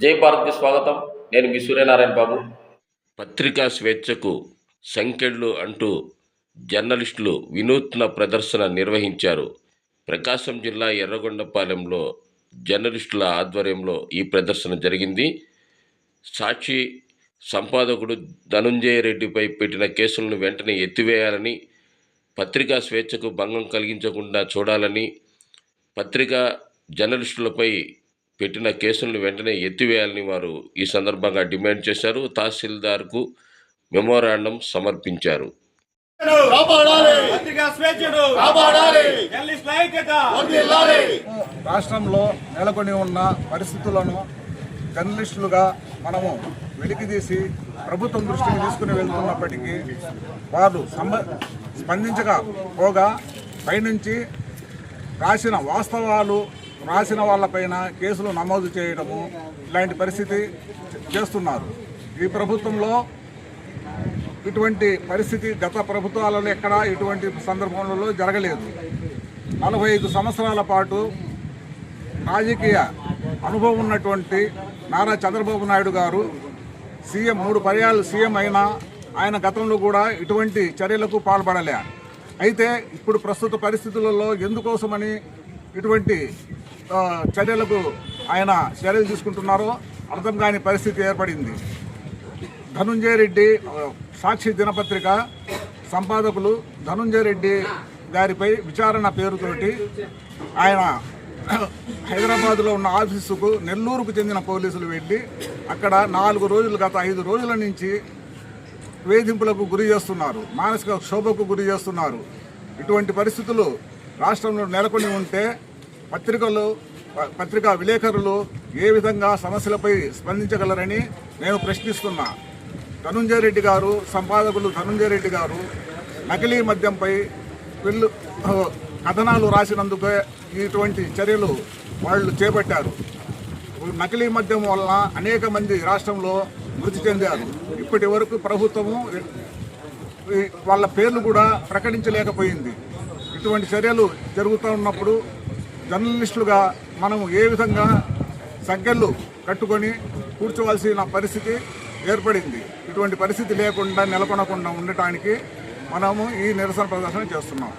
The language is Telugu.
జై భారత్కి స్వాగతం. నేను మీ సూర్యనారాయణ బాబు. పత్రికా స్వేచ్ఛకు సంఖ్యలు అంటూ జర్నలిస్టులు వినూత్న ప్రదర్శన నిర్వహించారు. ప్రకాశం జిల్లా ఎర్రగొండపాలెంలో జర్నలిస్టుల ఆధ్వర్యంలో ఈ ప్రదర్శన జరిగింది. సాక్షి సంపాదకుడు ధనుంజయ రెడ్డిపై పెట్టిన కేసులను వెంటనే ఎత్తివేయాలని పత్రికా స్వేచ్ఛకు భంగం కలిగించకుండా చూడాలని పత్రికా జర్నలిస్టులపై పెట్టిన కేసులను వెంటనే ఎత్తివేయాలని వారు ఈ సందర్భంగా డిమాండ్ చేశారు. తహసీల్దార్కు మెమోరాండం సమర్పించారు. రాష్ట్రంలో నెలకొని ఉన్న పరిస్థితులను జర్నలిస్టులుగా మనము వెలికితీసి ప్రభుత్వం దృష్టికి తీసుకుని వెళ్తున్నప్పటికీ వారు సంబ స్పందించకపోగా పైనుంచి రాసిన వాస్తవాలు రాసిన వాళ్ళపైన కేసులు నమోదు చేయడము ఇలాంటి పరిస్థితి చేస్తున్నారు. ఈ ప్రభుత్వంలో ఇటువంటి పరిస్థితి గత ప్రభుత్వాలలో ఎక్కడా ఇటువంటి సందర్భంలో జరగలేదు. నలభై ఐదు సంవత్సరాల పాటు రాజకీయ అనుభవం ఉన్నటువంటి నారా చంద్రబాబు నాయుడు గారు సీఎం మూడు పర్యాలు సీఎం అయినా ఆయన గతంలో కూడా ఇటువంటి చర్యలకు పాల్పడలే. అయితే ఇప్పుడు ప్రస్తుత పరిస్థితులలో ఎందుకోసమని ఇటువంటి చర్యలకు ఆయన చర్యలు తీసుకుంటున్నారో అర్థం కాని పరిస్థితి ఏర్పడింది. ధనుంజయ రెడ్డి సాక్షి దినపత్రిక సంపాదకులు ధనుంజయ రెడ్డి గారిపై విచారణ పేరుతోటి ఆయన హైదరాబాద్లో ఉన్న ఆఫీసుకు నెల్లూరుకు చెందిన పోలీసులు వెళ్ళి అక్కడ నాలుగు రోజులు గత ఐదు రోజుల నుంచి వేధింపులకు గురి చేస్తున్నారు. మానసిక క్షోభకు గురి చేస్తున్నారు. ఇటువంటి పరిస్థితులు రాష్ట్రంలో నెలకొని ఉంటే పత్రికలు ప- పత్రికా విలేకరులు ఏ విధంగా సమస్యలపై స్పందించగలరని నేను ప్రశ్నిస్తున్నా. ధనుంజయ రెడ్డి గారు సంపాదకులు ధనుంజయ రెడ్డి గారు నకిలీ మద్యంపై వీళ్ళు కథనాలు రాసినందుకే ఇటువంటి చర్యలు వాళ్ళు చేపట్టారు. నకిలీ మద్యం వలన అనేక మంది రాష్ట్రంలో మృతి చెందారు. ఇప్పటి వరకు ప్రభుత్వము వాళ్ళ పేర్లు కూడా ప్రకటించలేకపోయింది. ఇటువంటి చర్యలు జరుగుతూ ఉన్నప్పుడు జర్నలిస్టులుగా మనం ఏ విధంగా సంఖ్యలు కట్టుకొని కూర్చోవలసిన పరిస్థితి ఏర్పడింది. ఇటువంటి పరిస్థితి లేకుండా నెలకొనకుండా ఉండటానికి మనము ఈ నిరసన ప్రదర్శన చేస్తున్నాం.